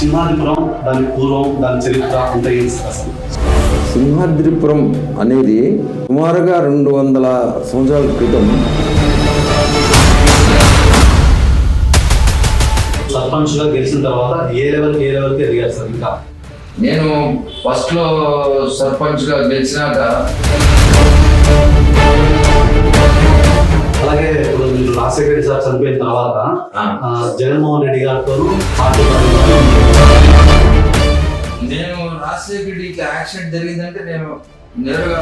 సింహాదిపురం దాని పూర్వం దాని చరిత్ర అసలు సింహాద్రిపురం అనేది సుమారుగా రెండు వందల సంవత్సరాల క్రితం సర్పంచ్గా గెలిచిన తర్వాత ఏ లెవెల్ ఏ లెవెల్కి ఎదిగారు సార్ ఇంకా? నేను ఫస్ట్లో సర్పంచ్గా గెలిచినాక అలాగే మీరు రాజశేఖర సార్ చనిపోయిన తర్వాత జగన్మోహన్ రెడ్డి గారితో పార్టీ నేను రాజశేఖర రెడ్డికి యాక్సిడెంట్ జరిగిందంటే నేను నేరుగా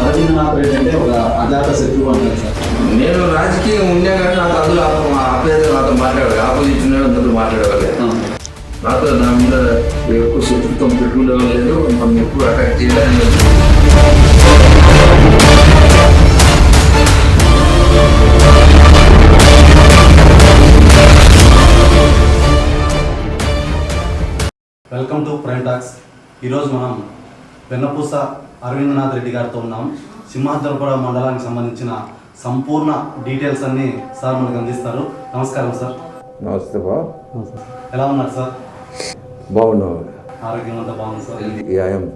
రవీంద్రనాథ్ రెడ్డి అంటే ఒక అజాత శత్రువు అంటారు సార్. నేను రాజకీయం ఉన్నా కానీ నాకు అందులో అభ్యర్థి నాతో మాట్లాడాలి ఆపోజిషన్ అందరూ మాట్లాడేవాళ్ళు. నాతో నా మీద ఎక్కువ శత్రుత్వం పెట్టుకునేవాళ్ళు లేదు మనం ఎక్కువ అటాక్ చేయడానికి వెల్కమ్ టు ప్రైమ్ టాక్స్. ఈరోజు మనం వెన్నపూస అరవింద్రనాథ్ రెడ్డి గారితో ఉన్నాం. సింహాద్రపురం మండలానికి సంబంధించిన సంపూర్ణ డీటెయిల్స్ అన్ని సార్ మనకు అందిస్తారు. నమస్కారం సార్. నమస్తే బా ఎలా ఉన్నారు సార్? బాగున్నావు ఆరోగ్యం అంతా బాగుంది sir. I'm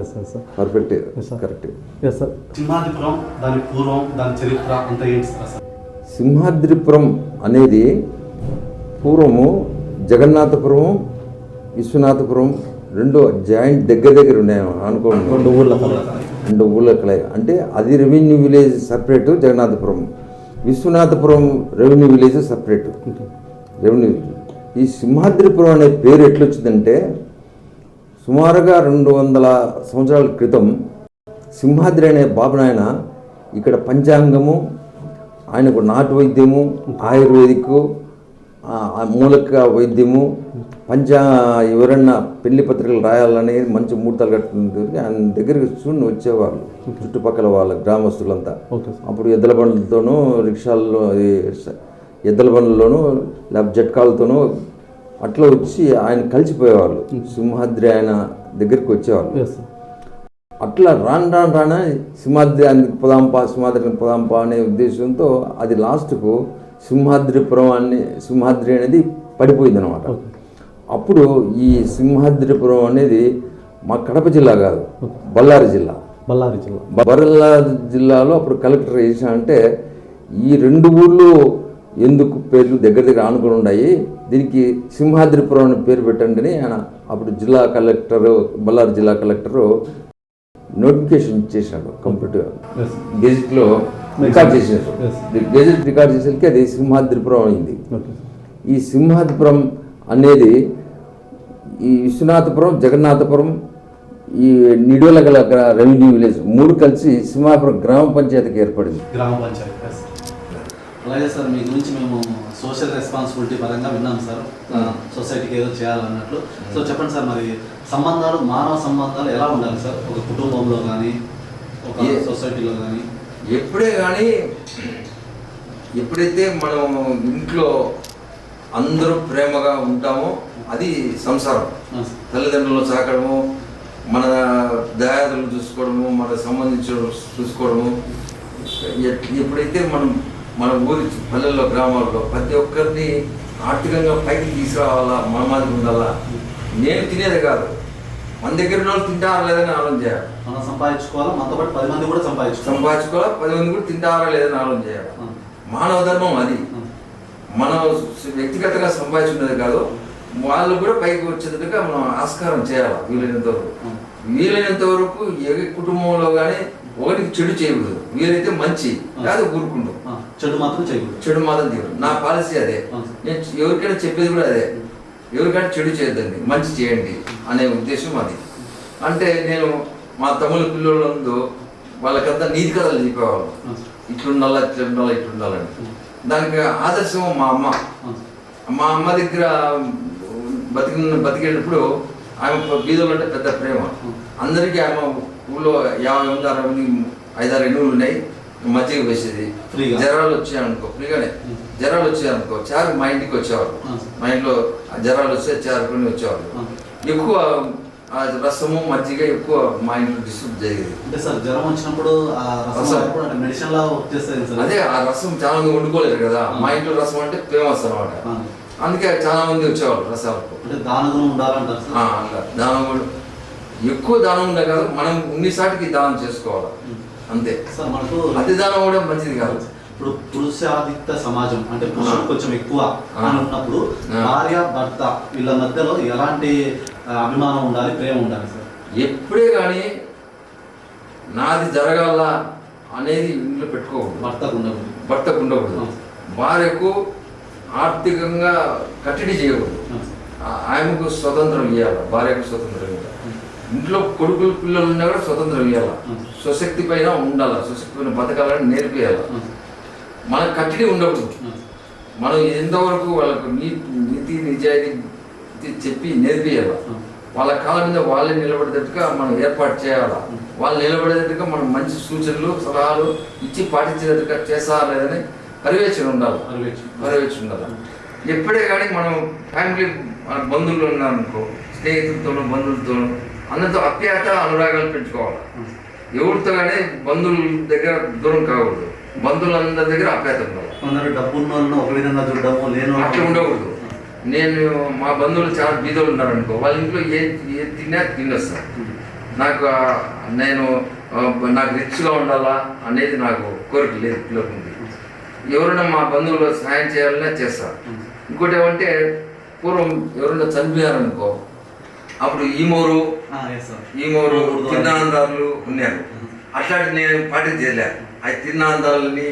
yes yes sir perfect sir. Correct yes sir Simhadipuram దాని పూర్వం దాని చరిత్ర అంత ఏంటి సార్ సింహాద్రిపురం అనేది పూర్వము జగన్నాథపురం విశ్వనాథపురం రెండు జాయింట్ దగ్గర దగ్గర ఉన్నాయి అనుకోండి. రెండు ఊర్ల రెండు ఊళ్ళ కలయి అంటే అది revenue village separate Jagannathapuram. Vishwanathapuram revenue village separate. Revenue ఈ సింహాద్రిపురం అనే పేరు ఎట్లొచ్చిందంటే సుమారుగా రెండు వందల సంవత్సరాల క్రితం సింహాద్రి అనే బాబునాయన ఇక్కడ పంచాంగము ఆయనకు నాటు వైద్యము ఆయుర్వేదిక్ మూలక వైద్యము పంచా ఎవరన్నా పెళ్ళి పత్రికలు రాయాలని మంచి ముహూర్తాలు కట్టుకుంటుంది ఆయన దగ్గరికి చూని వచ్చేవాళ్ళు. చుట్టుపక్కల వాళ్ళ గ్రామస్తులంతా. అప్పుడు ఎద్దుల బండ్లతోనూ రిక్షాల్లో ఎద్దుల బండ్లలోనూ లేకపోతే జట్కాలతోనూ అట్లా వచ్చి ఆయన కలిసిపోయేవాళ్ళు. సింహాద్రి ఆయన దగ్గరికి వచ్చేవాళ్ళు. అట్లా రాను రాను రాను సింహాద్రి అందుకు పొదాంపా సింహాద్రి పొదాంపా అనే ఉద్దేశంతో అది లాస్ట్కు సింహాద్రిపురం అని సింహాద్రి అనేది పడిపోయింది అనమాట అప్పుడు ఈ సింహాద్రిపురం అనేది మా కడప జిల్లా కాదు బళ్ళారి జిల్లా. బళ్ళారి జిల్లా. బళ్ళారి జిల్లాలో అప్పుడు కలెక్టర్ చేసిన అంటే ఈ రెండు ఊర్లు ఎందుకు పేర్లు దగ్గర దగ్గర ఆనుకుని ఉన్నాయి దీనికి సింహాద్రిపురం అని పేరు పెట్టండి అని ఆయన అప్పుడు జిల్లా కలెక్టర్ బళ్ళారి జిల్లా కలెక్టరు నోటిఫికేషన్ ఇచ్చేసినాడు కంప్యూటర్ గెజెట్లో రికార్డ్ Yes. గెజెట్ రికార్డ్ చేసేసరికి అది సింహాద్రిపురం అయింది. ఈ సింహాద్రిపురం అనేది ఈ విశ్వనాథపురం జగన్నాథపురం ఈ నిడోల గల గ్రా- రెవెన్యూ విలేజ్ మూడు కలిసి సింహాపురం గ్రామ పంచాయతీకి ఏర్పడింది. గ్రామ పంచాయతీ. అలాగే సార్ మీ గురించి మేము సోషల్ రెస్పాన్సిబిలిటీ పరంగా విన్నాం సార్. సొసైటీకి ఏదో చేయాలన్నట్లు. సో చెప్పండి సార్ మరి సంబంధాలు మానవ సంబంధాలు ఎలా ఉండాలి సార్? ఒక కుటుంబంలో కానీ ఒక సొసైటీలో కానీ ఎప్పుడే కానీ ఎప్పుడైతే మనం ఇంట్లో అందరూ ప్రేమగా ఉంటామో అది సంసారం. తల్లిదండ్రులు సాకడము మన దయాదులు చూసుకోవడము మన సంబంధించిన చూసుకోవడము. ఎప్పుడైతే మనం మన ఊరి పల్లెల్లో గ్రామాల్లో ప్రతి ఒక్కరిని ఆర్థికంగా పైకి తీసుకురావాలా మన మాదిరి ఉండాలా? నేను తినేది కాదు. మన దగ్గర ఉన్న వాళ్ళు తింటారా లేదని ఆలోచన చేయాలి. మనం సంపాదించుకోవాలి? మనతో పాటు పది మంది కూడా సంపాదించుకోవాలి. సంపాదించుకోవాలి? పది మంది కూడా తింటారా లేదని ఆలోచన చేయాలి. మానవ ధర్మం అది. మనం వ్యక్తిగతంగా సంపాదించుకునేది కాదు వాళ్ళు కూడా పైకి వచ్చేటట్టుగా మనం ఆస్కారం చేయాలి వీలైనంత వరకు. వీలైనంత వరకు ఏ కుటుంబంలో కానీ ఒకటికి చెడు చేయకూడదు. వీలైతే మంచి కాదు ఊరుకుంటాం. చెడు మాత్రం చేయకూడదు. చెడు మాత్రం తీరు నా పాలసీ అదే. నేను ఎవరికైనా చెప్పేది కూడా అదే. ఎవరికైనా చెడు చేయొద్దండి మంచి చేయండి అనే ఉద్దేశం అది అంటే నేను మా తమ్ముళ్ళ పిల్లలందు వాళ్ళకంతా నీతి కథలు చెప్పేవాళ్ళు. ఇట్లుండాలా ఇట్లుండాలా ఇట్లుండాలని. దానికి ఆదర్శం మా అమ్మ. మా అమ్మ దగ్గర బతికిన బతికేటప్పుడు ఆమె బీదలు అంటే పెద్ద ప్రేమ. అందరికీ ఆమె ఊళ్ళో యాభై మంది అరవై మంది ఐదారు ఎన్నులు ఉన్నాయి. మజ్జిగ వేసేది? జ్వరాలు వచ్చాయనుకో ఫ్రీగానే. జ్వరాలు వచ్చాయనుకో చారు మా ఇంటికి వచ్చేవాళ్ళు. ఆ. మా ఇంట్లో జ్వరాలు వస్తే చారు కొని వచ్చేవాళ్ళు. ఎక్కువ రసము మజ్జిగ ఎక్కువ మా ఇంట్లో డిస్ట్రిబ్యూట్ జరిగేది అంటే సార్ జ్వరం వచ్చినప్పుడు మెడిసిన్ లా వర్క్ చేస్తుంది సార్. అదే ఆ రసం చాలా మంది వండుకోలేరు కదా. మా ఇంట్లో రసం అంటే ఫేమస్ అనమాట అందుకే చాలా మంది వచ్చేవాళ్ళు రసాలకు. అంటే ఉండాలంటారు అట్లా. దానం కూడా ఎక్కువ దానం ఉండే కాదు మనం ఉన్నసాటికి దానం చేసుకోవాలి. అంతే. సార్ మనకు అతి దానం కూడా మంచిది కాదు. ఇప్పుడు పురుషాధిక్త సమాజం అంటే పురుషులు. కొంచెం ఎక్కువ. అని ఉన్నప్పుడు. భార్య భర్త వీళ్ళ మధ్యలో ఎలాంటి అభిమానం ఉండాలి ప్రేమ ఉండాలి సార్ ఎప్పుడే కానీ నాది జరగాల అనేది ఇంట్లో పెట్టుకోకూడదు భర్తకు ఉండకూడదు భర్తకు ఉండకూడదు. భార్యకు ఆర్థికంగా కట్టడి చేయకూడదు ఆ. ఆ- ఆయనకు స్వతంత్రం ఇవ్వాలి భార్యకు స్వతంత్రం ఇవ్వాలి ఇంట్లో కొడుకులు పిల్లలు ఉన్నా కూడా స్వతంత్రం ఇవ్వాలి. స్వశక్తి పైన ఉండాలి స్వశక్తి పైన బతకాలని నేర్పియాలి. మనకు కట్టడి ఉండకూడదు. ఆ. మనం ఎంతవరకు వాళ్ళకు నీతి నిజాయితీ చెప్పి నేర్పియాలి. వాళ్ళ కాళ్ళ మీద వాళ్ళే నిలబడేటట్టుగా మనం ఏర్పాటు చేయాలి? వాళ్ళు నిలబడేటట్టుగా మనం మంచి సూచనలు సలహాలు ఇచ్చి పాటించేటట్టుగా చేస్తారా లేదని పర్యవేక్షణ ఉండాలి. పర్యవేక్షణ. ఉండాలి. ఎప్పుడే కానీ మనం ఫ్యామిలీ మన బంధువులు ఉన్నారనుకో స్నేహితులతోనూ బంధువులతోనూ అందరితో అప్యాయత అనురాగాలు పెంచుకోవాలి. ఎవరితో కానీ బంధువుల దగ్గర దూరం కాకూడదు. బంధువులందరి దగ్గర డబ్బున్న వాళ్ళని ఒక విధంగా చూడడము లేని వాళ్ళని- అట్లా ఉండకూడదు. నేను మా బంధువులు చాలా బీదోళ్ళు ఉన్నారనుకో వాళ్ళ ఇంట్లో ఏ ఏ తిన్నా తినేస్తాను నాకు నేను నాకు రిచ్గా ఉండాలా అనేది నాకు కోరిక లేదు పిల్లలకు ఉంది. ఎవరైనా మా బంధువులు సహాయం చేయాలనే చేస్తా ఇంకోటి ఏమంటే పూర్వం ఎవరైనా చనిపోయారనుకో అప్పుడు ఈమోరు. ఈమోరు తిన్నాందాలు ఉన్నారు. అట్లాంటి నేను పాటించలే ఆ తిన్నాందాలని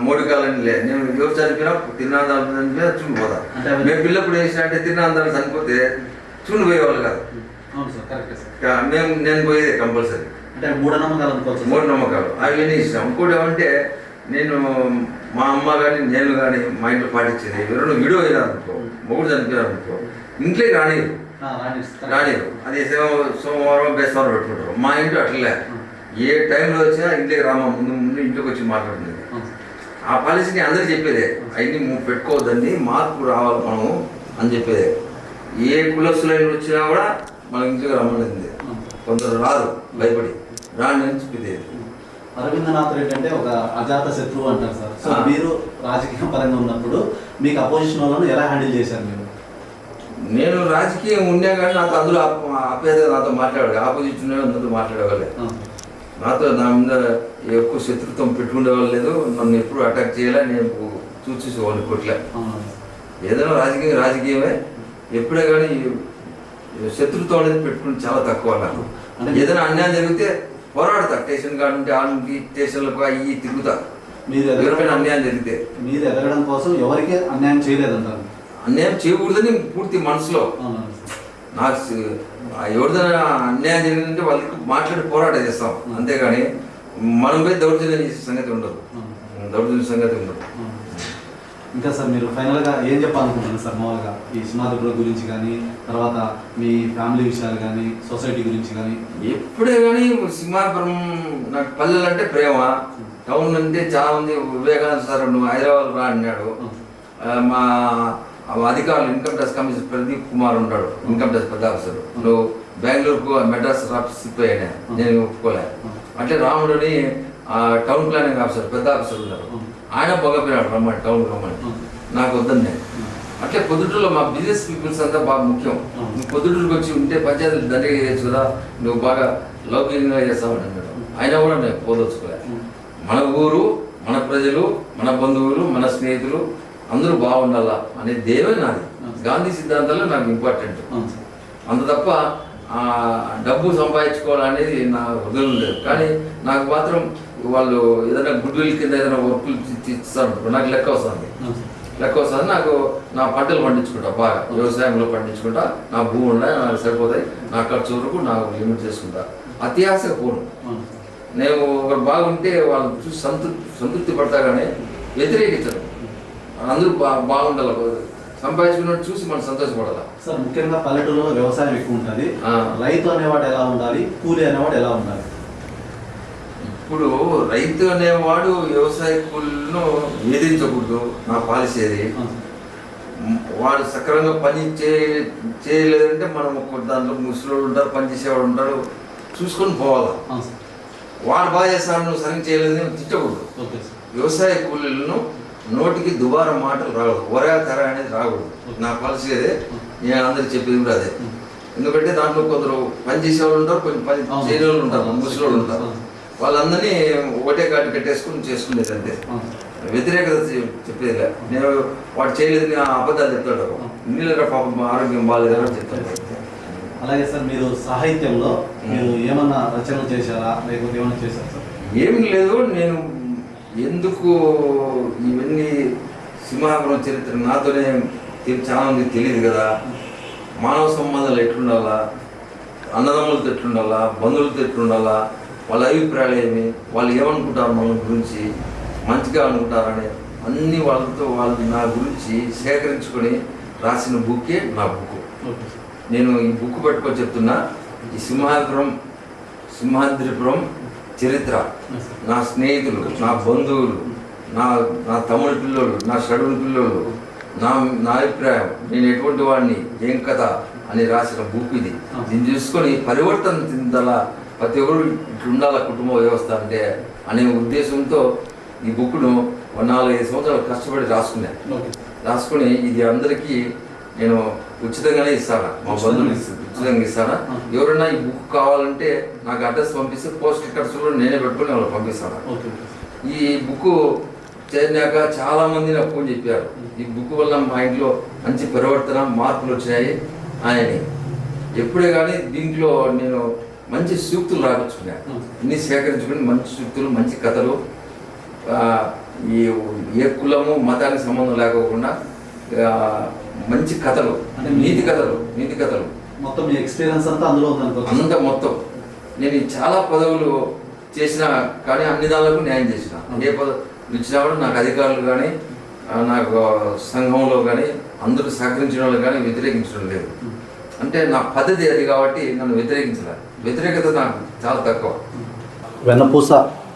మూడికాలని లే నేను ఎవరు చనిపోయినా తిన్నాందాలు చనిపోయినా అంటే అవి- మేము పిల్లప్పుడు వేసిన అంటే తిన్నాందాలు చనిపోతే కాదు. Correct sir. ఇక మేము నేను పోయేది కంపల్సరీ. అంటే మూఢనమ్మకాలు. అవన్నీ ఇష్టం? ఇంకోటి ఏమంటే నేను మా అమ్మ కానీ నేను కానీ మా ఇంట్లో పాటించేది ఎవరైనా విడో అయినారు అనుకో మొగుడు చనిపోయారు అనుకో ఇంట్లోకి ఆ, రాణి సార్. రానిరు. అది సోమ- సోమవారం బేస్తవారం పెట్టుకుంటారు. మా ఇంట్లో అట్లే ఏ టైంలో వచ్చినా ఇంట్లోకి రామా ముందు ముందు ఇంట్లోకి వచ్చి మాట్లాడుతుంది. ఆ. పాలసీని అందరూ చెప్పేదే అవన్నీ నువ్వు పెట్టుకోవద్దండి మార్పు రావాలి మనము అని చెప్పేదే. ఏ కులస్తులైన వచ్చినా కూడా మన ఇంట్లోకి రమ్మనింది కొందరు రారు భయపడి. రాని అని చెప్పేది అరవిందనాథ్ రెడ్డి అంటే ఒక అజాత శత్రువు అంటారు సార్. సో. మీరు రాజకీయ పరంగా ఉన్నప్పుడు మీకు అపోజిషన్ వాళ్ళను ఎలా హ్యాండిల్ చేశారు మీరు? నేను రాజకీయం ఉన్నా కానీ నాతో అందరూ అపేద నాతో మాట్లాడాడు ఆపోజిషన్ అందరితో మాట్లాడేవాళ్ళే. ఆ. నాతో నా మీద ఎక్కువ శత్రుత్వం పెట్టుకునేవాళ్ళు లేదు. నన్ను ఎప్పుడు అటాక్ చేయాలి నేను చూసి వాళ్ళు కొట్లే. ఏదైనా రాజకీయం రాజకీయమే. ఎప్పుడే కానీ శత్రుత్వం అనేది పెట్టుకుని చాలా తక్కువ నాకు. ఏదైనా అన్యాయం జరిగితే పోరాడతా. స్టేషన్ కాడ ఉంటే ఆడికి స్టేషన్లకు అయ్యి తిరుగుతా. మీరు ఎవరికైనా అన్యాయం జరిగితే. మీరు ఎదగడం కోసం ఎవరికి అన్యాయం చేయలేదంటారు? అన్యాయం చేయకూడదని పూర్తి మనసులో. నాకు ఎవరిదైనా అన్యాయం జరిగిందంటే వాళ్ళకి మాట్లాడి పోరాటం చేస్తాం. అంతేగాని మనం పోయి దౌర్జన్యం చేసే సంగతి ఉండదు. దౌర్జన్య సంగతి ఉండదు. ఇంకా సార్ మీరు ఫైనల్గా ఏం చెప్పాలనుకుంటున్నారు సార్ మామూలుగా? ఈ సింహాద్రిపుర గురించి కానీ తర్వాత మీ ఫ్యామిలీ విషయాలు కానీ సొసైటీ గురించి కానీ? ఎప్పుడే కానీ సింహాపురం నాకు పల్లెలు అంటే ప్రేమ టౌన్ అంటే చాలా మంది వివేకానంద సార్ నువ్వు హైదరాబాద్ రా అన్నాడు. మా అధికారులు income tax commissioner Pradeep Kumar ఉన్నాడు ఇన్కమ్ ట్యాక్స్ పెద్ద ఆఫీసర్ నువ్వు బెంగళూరుకు మెడ్రాస్ ఆఫీస్ పోయానే నేను ఒప్పుకోలే. అంటే రాముడిని ఆ, టౌన్ ప్లానింగ్ ఆఫీసర్ పెద్ద ఆఫీసర్ ఉన్నారు ఆయన పొగపోయినాడు రమ్మని టౌన్ రమ్మని. నాకు వద్దని నేను. అట్లే పొద్దుటూరులో మా బిజినెస్ పీపుల్స్ అంతా బాగా ముఖ్యం. నువ్వు పొద్దుటూరుకి వచ్చి ఉంటే పంచాయతీలు దండగా చేయొచ్చు కదా నువ్వు బాగా లౌకికంగా చేస్తావని అన్నాడు అయినా కూడా నేను పోదలుచుకోలే. మన ఊరు మన ప్రజలు మన బంధువులు మన స్నేహితులు అందరూ బాగుండాలా అనే దేవే నాది. గాంధీ సిద్ధాంతాలు నాకు ఇంపార్టెంట్ అంత తప్ప ఆ, డబ్బు సంపాదించుకోవాలనేది నా హృదయం లేదు. కానీ నాకు మాత్రం వాళ్ళు ఏదైనా గుడ్ విల్ కింద ఏదైనా వర్కులు ఇస్తారు నాకు లెక్క వస్తుంది. లెక్క వస్తుంది. నాకు నా పంటలు పండించుకుంటా బాగా. వ్యవసాయంలో పండించుకుంటా. నా భూమి ఉన్నాయి నాకు సరిపోతాయి. నా ఖర్చు వరకు నాకు లిమిట్ చేసుకుంటా. అవును సార్ నేను ఒకరు బాగుంటే వాళ్ళు చూసి సంతృప్తి సంతృప్తి పడతా కానీ వ్యతిరేకించరు అందరూ బా బాగుండాలి సంపాదించుకున్నట్టు చూసి మనం సంతోషపడాలి? సార్ ముఖ్యంగా పల్లెటూరులో వ్యవసాయం ఎక్కువ ఉంటుంది. రైతు అనేవాడు ఎలా ఉండాలి? కూలి అనేవాడు ఎలా ఉండాలి? ఇప్పుడు రైతు అనేవాడు వ్యవసాయ కూలీలను వేధించకూడదు నా పాలసీ అది. వాడు సక్రమంగా పని చే చేయలేదంటే మనం దాంట్లో ముసలోళ్ళు ఉంటారు పని చేసేవాడు ఉంటారు చూసుకొని పోవాలి? వాడు బాగా చేస్తాడు నువ్వు సరిగ్గా చేయలేదని తిట్టకూడదు. వ్యవసాయ కూలీలను నోటికి దుబారా మాటలు రాకూడదు ఒరా తెర అనేది రాకూడదు. నా పాలసీ అదే. నేను అందరికి చెప్పేది కూడా అదే. ఎందుకంటే దాంట్లో కొందరు పని చేసే వాళ్ళు ఉంటారు కొంచెం పని. చేయని వాళ్ళు ఉంటారు ముసలి వాళ్ళు ఉంటారు. వాళ్ళందరినీ ఒకటే కాటి కట్టేసుకుని చేసుకునేది అంతే. వ్యతిరేకత చెప్పేది. నేను వాడు చేయలేదు నేను అబద్ధాలు చెప్తాడు. నీళ్ళ పాపం ఆరోగ్యం బాగాలేదని చెప్తాడు. అలాగే సార్ మీరు సాహిత్యంలో మీరు ఏమన్నా రచనలు చేశారా? లేకపోతే ఏమన్నా చేశారా సార్? ఏం లేదు. నేను ఎందుకు ఇవన్నీ సింహాపురం చరిత్ర నాతోనే తెలి- చాలా మందికి తెలియదు కదా? మానవ సంబంధాలు ఎట్లుండాలా? అన్నదమ్ములతో ఎట్లుండాలా? బంధువులతో ఎట్లుండాలా? వాళ్ళ అభిప్రాయాలు ఏమి? వాళ్ళు ఏమనుకుంటారు మన గురించి? మంచిగా అనుకుంటారని అన్ని వాళ్ళతో వాళ్ళు నా గురించి సేకరించుకొని రాసిన బుక్కే నా బుక్. నేను ఈ బుక్ పట్టుకొని చెప్తున్నా ఈ సింహాద్రిపురం సింహాద్రిపురం చరిత్ర. నా స్నేహితులు నా బంధువులు నా నా తమ్ముడి పిల్లలు నా షడుని పిల్లలు నా నా అభిప్రాయం నేను ఎటువంటి వాడిని ఏం కథ అని రాసిన బుక్ ఇది. దీన్ని చూసుకొని పరివర్తన చెందాలా ప్రతి ఒక్కరు ఇట్లా ఉండాలా కుటుంబ వ్యవస్థ అంటే అనే ఉద్దేశంతో ఈ బుక్ను నాలుగైదు సంవత్సరాలు కష్టపడి రాసుకున్నాను రాసుకుని ఇది అందరికీ నేను ఉచితంగానే ఇస్తాను. మా బంధువులు ఇస్తా- ఉచితంగా ఇస్తాను ఎవరైనా ఈ బుక్ కావాలంటే నాకు అడ్రస్ పంపిస్తే పోస్ట్ కార్డ్స్ కూడా నేనే పెట్టుకుని వాళ్ళకి పంపిస్తాను. ఈ బుక్ చేరినాక చాలా మంది నాకు ఫోన్ చెప్పారు. ఈ బుక్ వల్ల మా ఇంట్లో మంచి పరివర్తన మార్పులు వచ్చినాయి అని. ఎప్పుడే కానీ దీంట్లో నేను మంచి సూక్తులు రాపించుకున్నాను అన్ని సేకరించుకుని మంచి సూక్తులు మంచి కథలు ఈ ఏ కులము మతానికి సంబంధం లేకోకుండా మంచి కథలు అంటే నీతి కథలు నీతి కథలు. మొత్తం మీ ఎక్స్పీరియన్స్ అంతా అందులో ఉందనుకోవచ్చు అంత మొత్తం. నేను ఈ చాలా పదవులు చేసిన కానీ అన్ని దానిలకు న్యాయం చేసిన. ఏ పదవి ఇచ్చినా కూడా నాకు అధికారులు కానీ నాకు సంఘంలో కానీ అందరూ సహకరించిన వాళ్ళు కానీ వ్యతిరేకించడం లేదు. అంటే నా పద్ధతి అది కాబట్టి నన్ను వ్యతిరేకించలే. వ్యతిరేకత నాకు చాలా తక్కువ. వెన్నపూస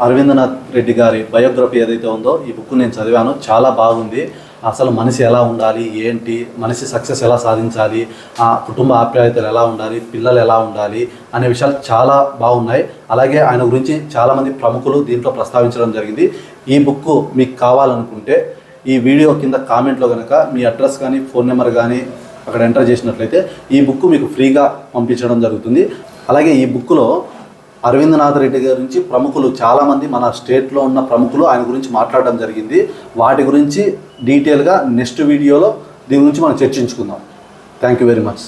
అరవిందనాథ్ రెడ్డి గారి బయోగ్రఫీ ఏదైతే ఉందో ఈ బుక్ నేను చదివాను. చాలా బాగుంది. అసలు మనిషి ఎలా ఉండాలి? ఏంటి? మనిషి సక్సెస్ ఎలా సాధించాలి? ఆ కుటుంబ ఆప్యాయతలు ఎలా ఉండాలి? పిల్లలు ఎలా ఉండాలి? అనే విషయాలు చాలా బాగున్నాయి. అలాగే ఆయన గురించి చాలామంది ప్రముఖులు దీంట్లో ప్రస్తావించడం జరిగింది. ఈ బుక్ మీకు కావాలనుకుంటే ఈ వీడియో కింద కామెంట్లో కనుక మీ అడ్రస్ కానీ ఫోన్ నెంబర్ కానీ అక్కడ ఎంటర్ చేసినట్లయితే ఈ బుక్ మీకు ఫ్రీగా పంపించడం జరుగుతుంది. అలాగే ఈ బుక్లో అరవిందనాథ్ రెడ్డి గారి గురించి ప్రముఖులు చాలామంది మన స్టేట్లో ఉన్న ప్రముఖులు ఆయన గురించి మాట్లాడడం జరిగింది. వాటి గురించి డీటెయిల్గా నెక్స్ట్ వీడియోలో దీని గురించి మనం చర్చించుకుందాం. Thank you very much